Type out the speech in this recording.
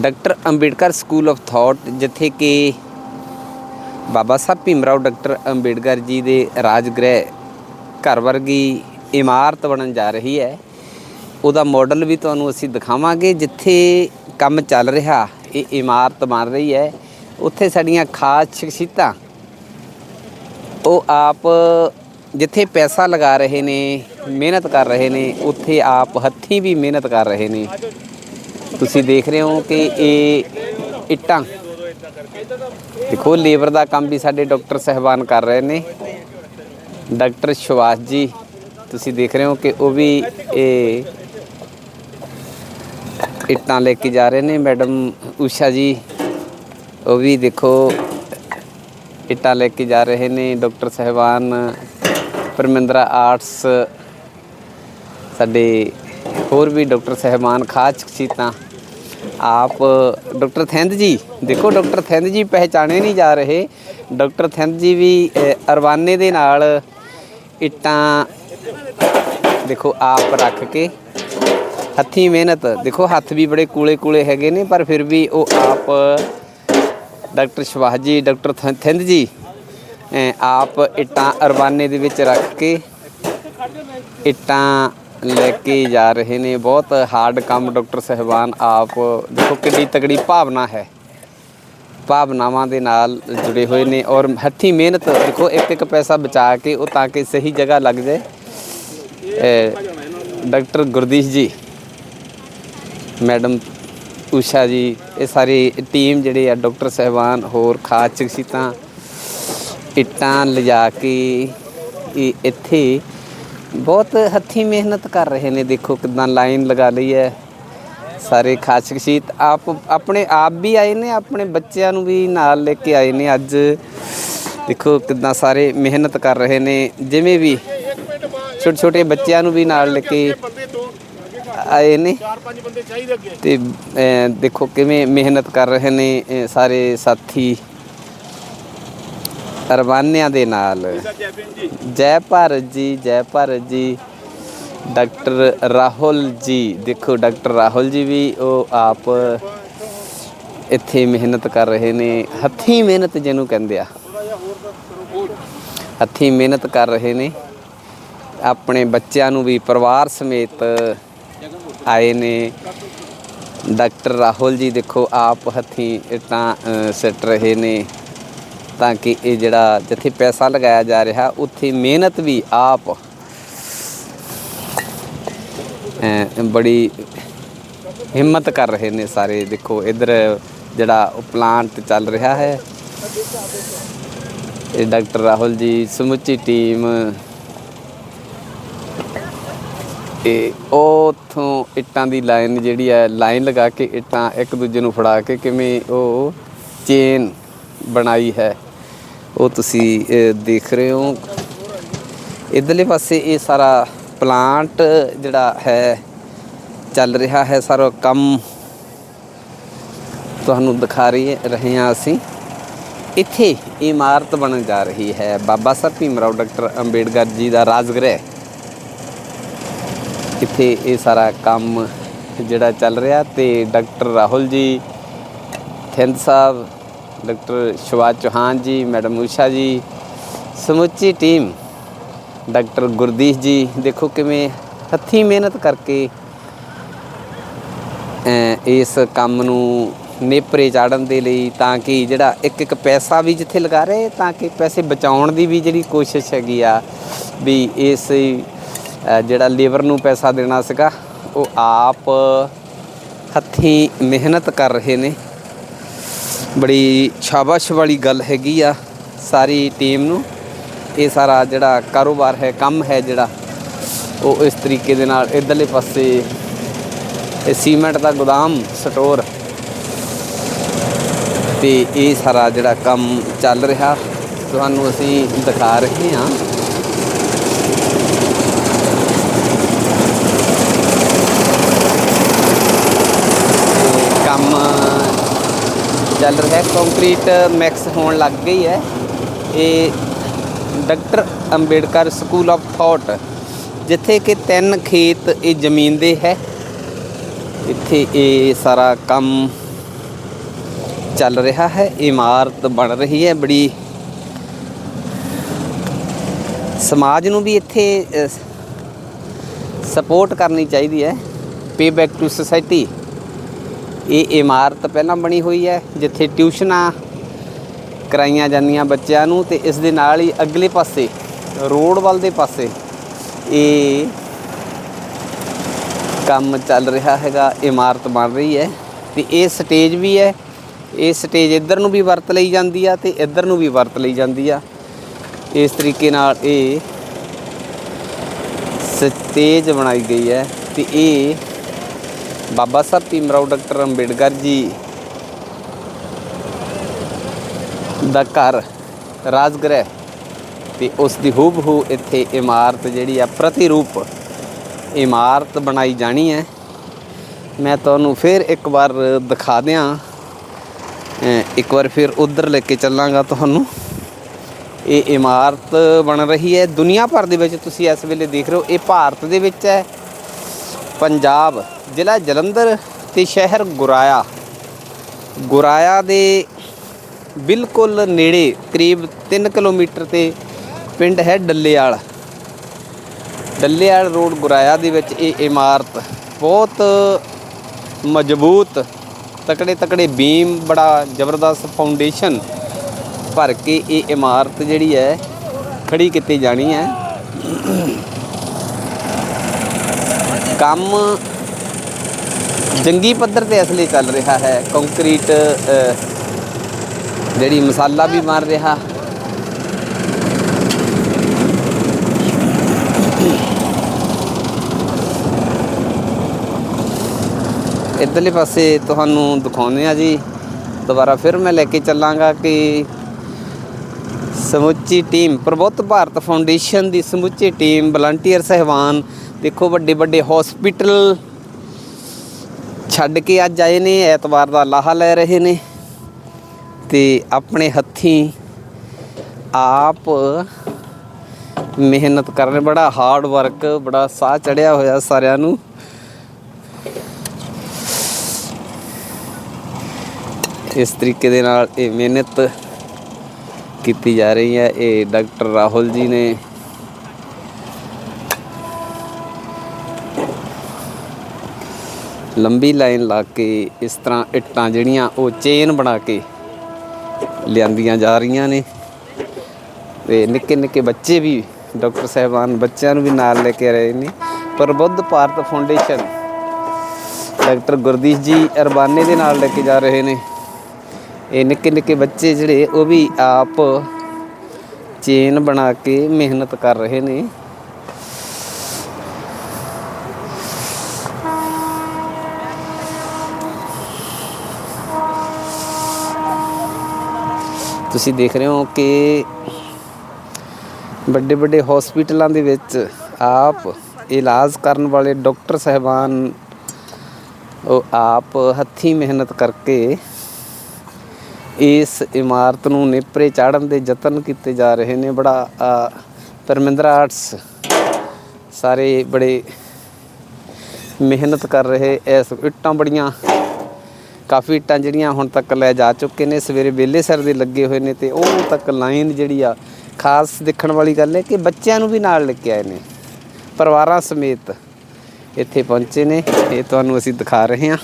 Doctor Ambedkar school of thought, ਜਿੱਥੇ ਕਿ Baba Sahib Bhimrao doctor Ambedkar ji ਦੇ ਰਾਜਗ੍ਰਹਿ ਘਰ ਵਰਗੀ ਇਮਾਰਤ ਬਣਨ ਜਾ ਰਹੀ ਹੈ। ਉਹਦਾ ਮਾਡਲ ਵੀ ਤੁਹਾਨੂੰ ਅਸੀਂ ਦਿਖਾਵਾਂਗੇ, ਜਿੱਥੇ ਕੰਮ ਚੱਲ ਰਿਹਾ, ਇਹ ਇਮਾਰਤ ਬਣ ਰਹੀ ਹੈ। ਉੱਥੇ ਸਾਡੀਆਂ ਖਾਸ ਸ਼ਖਸੀਅਤਾਂ, ਉਹ ਆਪ ਜਿੱਥੇ ਪੈਸਾ ਲਗਾ ਰਹੇ ਨੇ, ਮਿਹਨਤ ਕਰ ਰਹੇ ਨੇ, ਉੱਥੇ ਆਪ ਹੱਥੀਂ ਵੀ ਮਿਹਨਤ ਕਰ ਰਹੇ ਨੇ। ਤੁਸੀਂ ਦੇਖ ਰਹੇ ਹੋ ਕਿ ਇਹ ਇੱਟਾਂ, ਦੇਖੋ, ਲੇਬਰ ਦਾ ਕੰਮ ਵੀ ਸਾਡੇ ਡਾਕਟਰ ਸਹਿਬਾਨ ਕਰ ਰਹੇ ਨੇ। ਡਾਕਟਰ ਸ਼ਵਾਸ ਜੀ, ਤੁਸੀਂ ਦੇਖ ਰਹੇ ਹੋ ਕਿ ਉਹ ਵੀ ਇਹ ਇੱਟਾਂ ਲੈ ਕੇ ਜਾ ਰਹੇ ਨੇ। ਮੈਡਮ ਊਸ਼ਾ ਜੀ, ਉਹ ਵੀ ਦੇਖੋ, ਇੱਟਾਂ ਲੈ ਕੇ ਜਾ ਰਹੇ ਨੇ। ਡਾਕਟਰ ਸਹਿਬਾਨ, ਪਰਮਿੰਦਰਾ ਆਰਟਸ, ਸਾਡੇ ਹੋਰ ਵੀ ਡਾਕਟਰ ਸਹਿਬਾਨ, ਖਾਸ ਸ਼ਖਸੀਅਤਾਂ। ਆਪ ਡਾਕਟਰ ਥਿੰਦ ਜੀ ਦੇਖੋ ਡਾਕਟਰ ਥਿੰਦ ਜੀ ਪਹਿਚਾਣੇ ਨਹੀਂ ਜਾ ਰਹੇ। ਡਾਕਟਰ ਥਿੰਦ ਜੀ ਵੀ ਅ, ਅਰਵਾਨੇ ਦੇ ਨਾਲ ਇੱਟਾਂ ਦੇਖੋ ਆਪ ਰੱਖ ਕੇ ਹੱਥੀਂ ਮਿਹਨਤ ਦੇਖੋ ਹੱਥ ਵੀ ਬੜੇ ਕੂਲੇ ਕੂਲੇ ਹੈਗੇ ਨੇ ਪਰ ਫਿਰ ਵੀ ਉਹ ਆਪ ਡਾਕਟਰ ਸ਼ਵਾਹ ਜੀ ਡਾਕਟਰ ਥਿੰ- ਥਿੰਦ ਜੀ ਅ, ਆਪ ਇੱਟਾਂ ਅਰਵਾਨੇ ਦੇ ਵਿੱਚ ਰੱਖ ਕੇ ਇੱਟਾਂ ਲੈ ਕੇ ਜਾ ਰਹੇ ਨੇ। ਬਹੁਤ ਹਾਰਡ ਕੰਮ ਡਾਕਟਰ ਸਹਿਬਾਨ, ਆਪ ਦੇਖੋ ਕਿੰਨੀ ਤਕੜੀ ਭਾਵਨਾ ਹੈ। ਭਾਵਨਾਵਾਂ ਦੇ ਨਾਲ ਜੁੜੇ ਹੋਏ ਨੇ ਔਰ ਹੱਥੀਂ ਮਿਹਨਤ, ਦੇਖੋ ਇੱਕ ਇੱਕ ਪੈਸਾ ਬਚਾ ਕੇ ਉਹ ਤਾਂ ਕਿ ਸਹੀ ਜਗ੍ਹਾ ਲੱਗ ਜਾਏ। ਡਾਕਟਰ ਗੁਰਦੀਸ਼ ਜੀ, ਮੈਡਮ ਊਸ਼ਾ ਜੀ, ਇਹ ਸਾਰੀ ਟੀਮ ਜਿਹੜੇ ਆ ਡਾਕਟਰ ਸਹਿਬਾਨ, ਹੋਰ ਖਾਸ ਸ਼ਖਸੀਅਤਾਂ ਇੱਟਾਂ ਲਿਜਾ ਕੇ ਇੱਥੇ ਬਹੁਤ ਹੱਥੀਂ ਮਿਹਨਤ ਕਰ ਰਹੇ ਨੇ, ਦੇਖੋ ਕਿਦਾਂ ਲਾਈਨ ਲਗਾ ਲਈ ਹੈ। ਸਾਰੇ ਖਾਸ ਸ਼ਖਸੀਅਤ ਆਪ, ਆਪਣੇ ਆਪ ਵੀ ਆਏ ਨੇ, ਆਪਣੇ ਬੱਚਿਆਂ ਨੂੰ ਵੀ ਨਾਲ ਲੈ ਕੇ ਆਏ ਨੇ ਅੱਜ। ਦੇਖੋ ਕਿਦਾਂ ਸਾਰੇ ਮਿਹਨਤ ਕਰ ਰਹੇ ਨੇ, ਜਿਵੇਂ ਵੀ ਛੋਟੇ ਛੋਟੇ ਬੱਚਿਆਂ ਨੂੰ ਵੀ ਨਾਲ ਲੈ ਕੇ ਆਏ ਨੇ। ਤੇ ਦੇਖੋ ਕਿਵੇਂ ਮਿਹਨਤ ਕਰ ਰਹੇ ਨੇ ਸਾਰੇ ਸਾਥੀ। ਅਰਮਾਨਿਆਂ ਦੇ ਨਾਲ। ਜੈ ਭਾਰਤ ਜੀ, ਜੈ ਭਾਰਤ ਜੀ। ਡਾਕਟਰ ਰਾਹੁਲ ਜੀ, ਦੇਖੋ ਡਾਕਟਰ ਰਾਹੁਲ ਜੀ ਵੀ ਉਹ ਆਪ ਇੱਥੇ ਮਿਹਨਤ ਕਰ ਰਹੇ ਨੇ। ਹੱਥੀਂ ਮਿਹਨਤ ਜਿਹਨੂੰ ਕਹਿੰਦੇ ਆ। ਹੱਥੀਂ ਮਿਹਨਤ ਕਰ ਰਹੇ ਨੇ। ਆਪਣੇ ਬੱਚਿਆਂ ਨੂੰ ਵੀ ਪਰਿਵਾਰ ਸਮੇਤ ਆਏ ਨੇ। ਡਾਕਟਰ ਰਾਹੁਲ ਜੀ ਦੇਖੋ ਆਪ ਹੱਥੀਂ ਇੱਟਾਂ ਸਿੱਟ ਰਹੇ ਨੇ। ਤਾਂ ਕਿ ਇਹ ਜਿਹੜਾ ਜਿੱਥੇ ਪੈਸਾ ਲਗਾਇਆ ਜਾ ਰਿਹਾ, ਉੱਥੇ ਮਿਹਨਤ ਵੀ ਆਪ ਬੜੀ ਹਿੰਮਤ ਕਰ ਰਹੇ ਨੇ ਸਾਰੇ। ਦੇਖੋ, ਇਧਰ ਜਿਹੜਾ ਉਹ ਪਲਾਂਟ ਚੱਲ ਰਿਹਾ ਹੈ। ਇਹ ਡਾਕਟਰ ਰਾਹੁਲ ਜੀ, ਸਮੁੱਚੀ ਟੀਮ ਇਹ ਉਥੋਂ ਇੱਟਾਂ ਦੀ ਲਾਈਨ ਜਿਹੜੀ ਹੈ ਲਾਈਨ ਲਗਾ ਕੇ ਇੱਟਾਂ ਇੱਕ ਦੂਜੇ ਨੂੰ ਫੜਾ ਕੇ ਕਿਵੇਂ ਉਹ ਚੇਨ ਬਣਾਈ ਹੈ। ਉਹ ਤੁਸੀਂ ਦੇਖ ਰਹੇ ਹੋ। ਇਧਰਲੇ ਪਾਸੇ ਇਹ ਸਾਰਾ ਪਲਾਂਟ ਜਿਹੜਾ ਹੈ, ਚੱਲ ਰਿਹਾ ਹੈ, ਸਾਰਾ ਕੰਮ ਤੁਹਾਨੂੰ ਦਿਖਾ ਰਹੀ ਰਹੇ ਹਾਂ ਅਸੀਂ। ਇੱਥੇ ਇਮਾਰਤ ਬਣਨ ਜਾ ਰਹੀ ਹੈ। ਬਾਬਾ ਸਾਹਿਬ ਭੀਮਰਾਓ ਡਾਕਟਰ ਅੰਬੇਡਕਰ ਜੀ ਦਾ ਰਾਜਗ੍ਰਹਿ। ਇੱਥੇ ਇਹ ਸਾਰਾ ਕੰਮ ਜਿਹੜਾ ਚੱਲ ਰਿਹਾ ਤੇ doctor Rahul ji Thind Sahib doctor Shivaj Chauhan ji, madam Usha ਜੀ, ਸਮੁੱਚੀ ਟੀਮ, ਡਾਕਟਰ ਗੁਰਦੀਸ਼ ਜੀ, ਦੇਖੋ ਕਿਵੇਂ ਹੱਥੀਂ ਮਿਹਨਤ ਕਰਕੇ ਇਸ ਕੰਮ ਨੂੰ ਨੇਪਰੇ ਚਾੜਨ ਦੇ ਲਈ ਤਾਂ ਕਿ ਜਿਹੜਾ ਇੱਕ ਇੱਕ ਪੈਸਾ ਵੀ ਜਿੱਥੇ ਲਗਾ ਰਹੇ, ਤਾਂ ਕਿ ਪੈਸੇ ਬਚਾਉਣ ਦੀ ਵੀ ਜਿਹੜੀ ਕੋਸ਼ਿਸ਼ ਹੈਗੀ ਆ, ਵੀ ਇਸ ਜਿਹੜਾ ਲੇਬਰ ਨੂੰ ਪੈਸਾ ਦੇਣਾ ਸੀਗਾ, ਉਹ ਆਪ ਹੱਥੀਂ ਮਿਹਨਤ ਕਰ ਰਹੇ ਨੇ। ਬੜੀ ਸ਼ਾਬਾਸ਼ ਵਾਲੀ ਗੱਲ ਹੈਗੀ ਆ ਸਾਰੀ ਟੀਮ ਨੂੰ। ਇਹ ਸਾਰਾ ਜਿਹੜਾ ਕਾਰੋਬਾਰ ਹੈ, ਕੰਮ ਹੈ ਜਿਹੜਾ, ਉਹ ਇਸ ਤਰੀਕੇ ਦੇ ਨਾਲ ਇਧਰਲੇ ਪਾਸੇ ਇਹ ਸੀਮੈਂਟ ਦਾ ਗੋਦਾਮ, ਸਟੋਰ ਤੇ ਇਹ ਸਾਰਾ ਜਿਹੜਾ ਕੰਮ ਚੱਲ ਰਿਹਾ। ਤੁਹਾਨੂੰ ਅਸੀਂ ਦਿਖਾ ਰਹੇ ਹਾਂ ਤੇ ਕੰਮ ਚੱਲ ਰਿਹਾ ਹੈ ਕੰਕਰੀਟ ਮਿਕਸ ਹੋਣ ਲੱਗ ਗਈ ਹੈ। ਇਹ doctor Ambedkar school of thought ਜਿੱਥੇ ਕਿ ਤਿੰਨ ਖੇਤ ਇਹ ਜ਼ਮੀਨ ਦੇ ਹੈ। ਇੱਥੇ ਇਹ ਸਾਰਾ ਕੰਮ ਚੱਲ ਰਿਹਾ ਹੈ, ਇਮਾਰਤ ਬਣ ਰਹੀ ਹੈ, ਬੜੀ ਸਮਾਜ ਨੂੰ ਵੀ ਇੱਥੇ ਸਪੋਰਟ ਕਰਨੀ ਚਾਹੀਦੀ ਹੈ। ਪੇ ਬੈਕ ਟੂ ਸੋਸਾਇਟੀ ਇਹ ਇਮਾਰਤ ਪਹਿਲਾਂ ਬਣੀ ਹੋਈ ਹੈ, ਜਿੱਥੇ ਟਿਊਸ਼ਨਾਂ ਕਰਾਈਆਂ ਜਾਂਦੀਆਂ ਬੱਚਿਆਂ ਨੂੰ ਤੇ ਇਸ ਦੇ ਨਾਲ ਹੀ ਅਗਲੇ ਪਾਸੇ, ਰੋਡ ਵੱਲ ਦੇ ਪਾਸੇ ਇਹ ਕੰਮ ਚੱਲ ਰਿਹਾ ਹੈਗਾ, ਇਮਾਰਤ ਬਣ ਰਹੀ ਹੈ ਤੇ ਇਹ ਸਟੇਜ ਵੀ ਹੈ। ਇਹ ਸਟੇਜ ਇੱਧਰ ਨੂੰ ਵੀ ਵਰਤ ਲਈ ਜਾਂਦੀ ਆ ਤੇ ਇੱਧਰ ਨੂੰ ਵੀ ਵਰਤ ਲਈ ਜਾਂਦੀ ਆ। ਇਸ ਤਰੀਕੇ ਨਾਲ ਇਹ ਸਟੇਜ ਬਣਾਈ ਗਈ ਹੈ ਤੇ ਇਹ ਬਾਬਾ ਸਾਹਿਬ ਭੀਮਰਾਓ ਡਾਕਟਰ ਅੰਬੇਡਕਰ ਜੀ ਦਾ ਘਰ ਰਾਜਗ੍ਰਹਿ ਤੇ ਉਸ ਦੀ ਹੂਬਹੂ ਇੱਥੇ ਇਮਾਰਤ ਜਿਹੜੀ ਆ, ਪ੍ਰਤੀਰੂਪ ਇਮਾਰਤ ਬਣਾਈ ਜਾਣੀ ਹੈ। ਮੈਂ ਤੁਹਾਨੂੰ ਫਿਰ ਇੱਕ ਵਾਰ ਦਿਖਾ ਦਿਆਂ। ਇੱਕ ਵਾਰ ਫਿਰ ਉਧਰ ਲੈ ਕੇ ਚੱਲਾਂਗਾ ਤੁਹਾਨੂੰ। ਇਹ ਇਮਾਰਤ ਬਣ ਰਹੀ ਹੈ। ਦੁਨੀਆ ਭਰ ਦੇ ਵਿੱਚ ਤੁਸੀਂ ਇਸ ਵੇਲੇ ਦੇਖ ਰਹੇ ਹੋ, ਇਹ ਭਾਰਤ ਦੇ ਵਿੱਚ ਹੈ। ਪੰਜਾਬ ਜ਼ਿਲ੍ਹਾ ਜਲੰਧਰ ਤੇ ਸ਼ਹਿਰ ਗੁਰਾਇਆ। ਗੁਰਾਇਆ ਦੇ ਬਿਲਕੁਲ ਨੇੜੇ ਕਰੀਬ 3 ਕਿਲੋਮੀਟਰ ਤੇ ਪਿੰਡ ਹੈ ਡੱਲੇਵਾਲ ਡੱਲੇਵਾਲ ਰੋਡ ਗੁਰਾਇਆ ਦੇ ਵਿੱਚ ਇਹ ਇਮਾਰਤ ਬਹੁਤ ਮਜ਼ਬੂਤ ਤਕੜੇ ਤਕੜੇ ਬੀਮ, ਬੜਾ ਜ਼ਬਰਦਸਤ ਫਾਊਂਡੇਸ਼ਨ ਭਰ ਕੇ ਇਹ ਇਮਾਰਤ ਜਿਹੜੀ ਹੈ ਖੜੀ ਕੀਤੀ ਜਾਣੀ ਹੈ। ਕੰਮ ਜੰਗੀ ਪੱਧਰ ਤੇ ਇਸ ਲਈ ਚੱਲ ਰਿਹਾ ਹੈ। ਕੰਕਰੀਟ ਜਿਹੜੀ ਮਸਾਲਾ ਵੀ ਮਾਰ ਰਿਹਾ। ਇੱਧਰਲੇ ਪਾਸੇ ਤੁਹਾਨੂੰ ਦਿਖਾਉਂਦੇ ਆ ਜੀ। ਦੁਬਾਰਾ ਫਿਰ ਮੈਂ ਲੈ ਕੇ ਚੱਲਾਂਗਾ ਕਿ ਸਮੁੱਚੀ ਟੀਮ, ਪ੍ਰਬੁੱਧ ਭਾਰਤ ਫਾਊਂਡੇਸ਼ਨ ਦੀ ਸਮੁੱਚੀ ਟੀਮ, ਵਲੰਟੀਅਰ ਸਹਿਬਾਨ ਦੇਖੋ ਵੱਡੇ ਵੱਡੇ ਹਸਪੀਟਲ ਛੱਡ ਕੇ ਅੱਜ ਆਏ ਨੇ, ਐਤਵਾਰ ਦਾ ਲਾਹਾ ਲੈ ਰਹੇ ਨੇ ਤੇ ਆਪਣੇ ਹੱਥੀਂ ਆਪ ਮਿਹਨਤ ਕਰ ਰਹੇ ਬੜਾ ਹਾਰਡ ਵਰਕ ਬੜਾ ਸਾਹ ਚੜਿਆ ਹੋਇਆ ਸਾਰਿਆਂ ਨੂੰ। ਇਸ ਤਰੀਕੇ ਦੇ ਨਾਲ ਇਹ ਮਿਹਨਤ ਕੀਤੀ ਜਾ ਰਹੀ ਹੈ, ਇਹ ਡਾਕਟਰ ਰਾਹੁਲ ਜੀ ਨੇ। ਲੰਬੀ ਲਾਈਨ ਲਾ ਕੇ ਇਸ ਤਰ੍ਹਾਂ ਇੱਟਾਂ ਜਿਹੜੀਆਂ ਉਹ ਚੇਨ ਬਣਾ ਕੇ ਲਿਆਂਦੀਆਂ ਜਾ ਰਹੀਆਂ ਨੇ। ਤੇ ਨਿੱਕੇ ਨਿੱਕੇ ਬੱਚੇ ਵੀ ਡਾਕਟਰ ਸਾਹਿਬਾਨ ਬੱਚਿਆਂ ਨੂੰ ਵੀ ਨਾਲ ਲੈ ਕੇ ਆ ਰਹੇ ਨੇ ਪ੍ਰਬੁੱਧ ਭਾਰਤ ਫਾਊਂਡੇਸ਼ਨ ਡਾਕਟਰ ਗੁਰਦੀਸ਼ ਜੀ ਅਰਬਾਨੇ ਦੇ ਨਾਲ ਲੈ ਕੇ ਜਾ ਰਹੇ ਨੇ। ਇਹ ਨਿੱਕੇ ਨਿੱਕੇ ਬੱਚੇ ਜਿਹੜੇ ਉਹ ਵੀ ਆਪ ਚੇਨ ਬਣਾ ਕੇ ਮਿਹਨਤ ਕਰ ਰਹੇ ਨੇ। ਤੁਸੀਂ ਦੇਖ ਰਹੇ ਹੋ ਕਿ ਵੱਡੇ ਵੱਡੇ ਹਸਪੀਟਲਾਂ ਦੇ ਵਿੱਚ ਆਪ ਇਲਾਜ ਕਰਨ ਵਾਲੇ ਡਾਕਟਰ ਸਹਿਬਾਨ ਉਹ ਆਪ ਹੱਥੀਂ ਮਿਹਨਤ ਕਰਕੇ ਇਸ ਇਮਾਰਤ ਨੂੰ ਨੇਪਰੇ ਚਾੜਨ ਦੇ ਯਤਨ ਕੀਤੇ ਜਾ ਰਹੇ ਨੇ। ਬੜਾ ਅ, ਪਰਮਿੰਦਰਾ ਆਰਟਸ ਸਾਰੇ ਬੜੇ ਮਿਹਨਤ ਕਰ ਰਹੇ ਐਸ ਇੱਟਾਂ ਬੜੀਆਂ ਕਾਫੀ ਇੱਟਾਂ ਜਿਹੜੀਆਂ ਹੁਣ ਤੱਕ ਲੈ ਜਾ ਚੁੱਕੇ ਨੇ। ਸਵੇਰੇ ਵੇਲੇ ਸਿਰ ਦੇ ਲੱਗੇ ਹੋਏ ਨੇ ਤੇ ਉਹ ਤੱਕ ਲਾਈਨ ਜਿਹੜੀ ਆ, ਖਾਸ ਦੇਖਣ ਵਾਲੀ ਗੱਲ ਹੈ ਕਿ ਬੱਚਿਆਂ ਨੂੰ ਵੀ ਨਾਲ ਲੈ ਕੇ ਆਏ ਨੇ। ਪਰਿਵਾਰਾਂ ਸਮੇਤ ਇੱਥੇ ਪਹੁੰਚੇ ਨੇ। ਇਹ ਤੁਹਾਨੂੰ ਅਸੀਂ ਦਿਖਾ ਰਹੇ ਹਾਂ।